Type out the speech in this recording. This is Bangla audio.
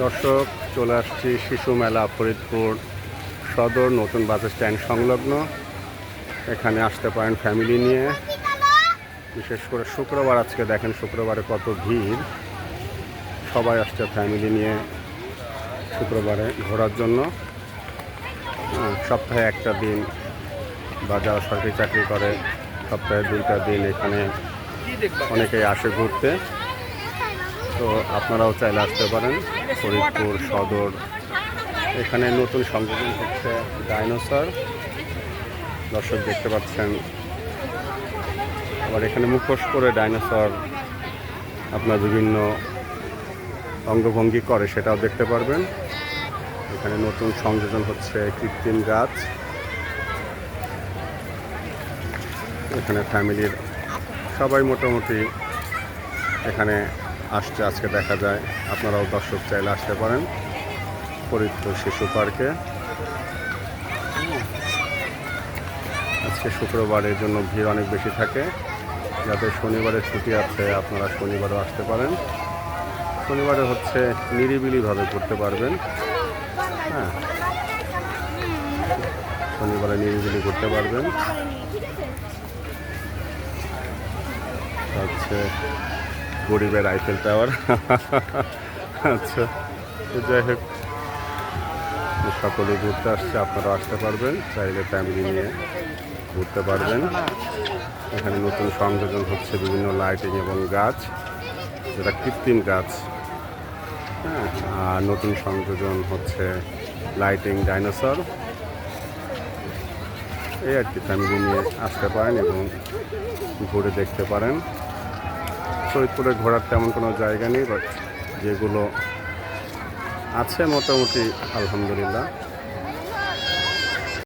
দর্শক, চলে আসছি শিশু মেলা ফরিদপুর সদর নতুন বাস স্ট্যান্ড সংলগ্ন। এখানে আসতে পারেন ফ্যামিলি নিয়ে। বিশেষ করে শুক্রবার, আজকে দেখেন শুক্রবারে কত ভিড়। সবাই আসছে ফ্যামিলি নিয়ে শুক্রবারে ঘোরার জন্য। সপ্তাহে একটা দিন বা যারা সরকারি চাকরি করে, সপ্তাহে দুইটা দিন এখানে অনেকেই আসে ঘুরতে। তো আপনারাও চাইলে আসতে পারেন, ফরিদপুর সদর। এখানে নতুন সংযোজন হচ্ছে ডাইনোসর। দর্শক দেখতে পাচ্ছেন, আবার এখানে মুখোশ করে ডাইনোসর আপনার বিভিন্ন অঙ্গভঙ্গি করে, সেটাও দেখতে পারবেন। এখানে নতুন সংযোজন হচ্ছে কৃত্রিম গাছ। এখানে ফ্যামিলির সবাই মোটামুটি এখানে আসছে, আজকে দেখা যায়। আপনারাও দর্শক চাইলে আসতে পারেন। ফরিদপুর শিশু পার্কে। আজকে শুক্রবারের জন্য ভিড় অনেক বেশি থাকে। যাতে শনিবারে ছুটি আছে, আপনারা শনিবারও আসতে পারেন। শনিবারে হচ্ছে নিরিবিলিভাবে করতে পারবেন। হ্যাঁ। শনিবারে নিরিবিলি করতে পারবেন। হচ্ছে গরিবের আইফেল টাওয়ার আচ্ছা যাই হোক সকলে ঘুরতে আসছে আপনারা আসতে পারবেন। চাইলে ফ্যামিলি নিয়ে ঘুরতে পারবেন। এখানে নতুন সংযোজন হচ্ছে বিভিন্ন লাইটিং এবং গাছ, যেটা কৃত্রিম গাছ। হ্যাঁ আর নতুন সংযোজন হচ্ছে লাইটিং ডাইনোসর এই আর কি ফ্যামিলি নিয়ে আসতে পারেন এবং ঘুরে দেখতে পারেন। ফরিদপুরে ঘোরার তেমন কোনো জায়গা নেই বাট যেগুলো আছে মোটামুটি আলহামদুলিল্লাহ।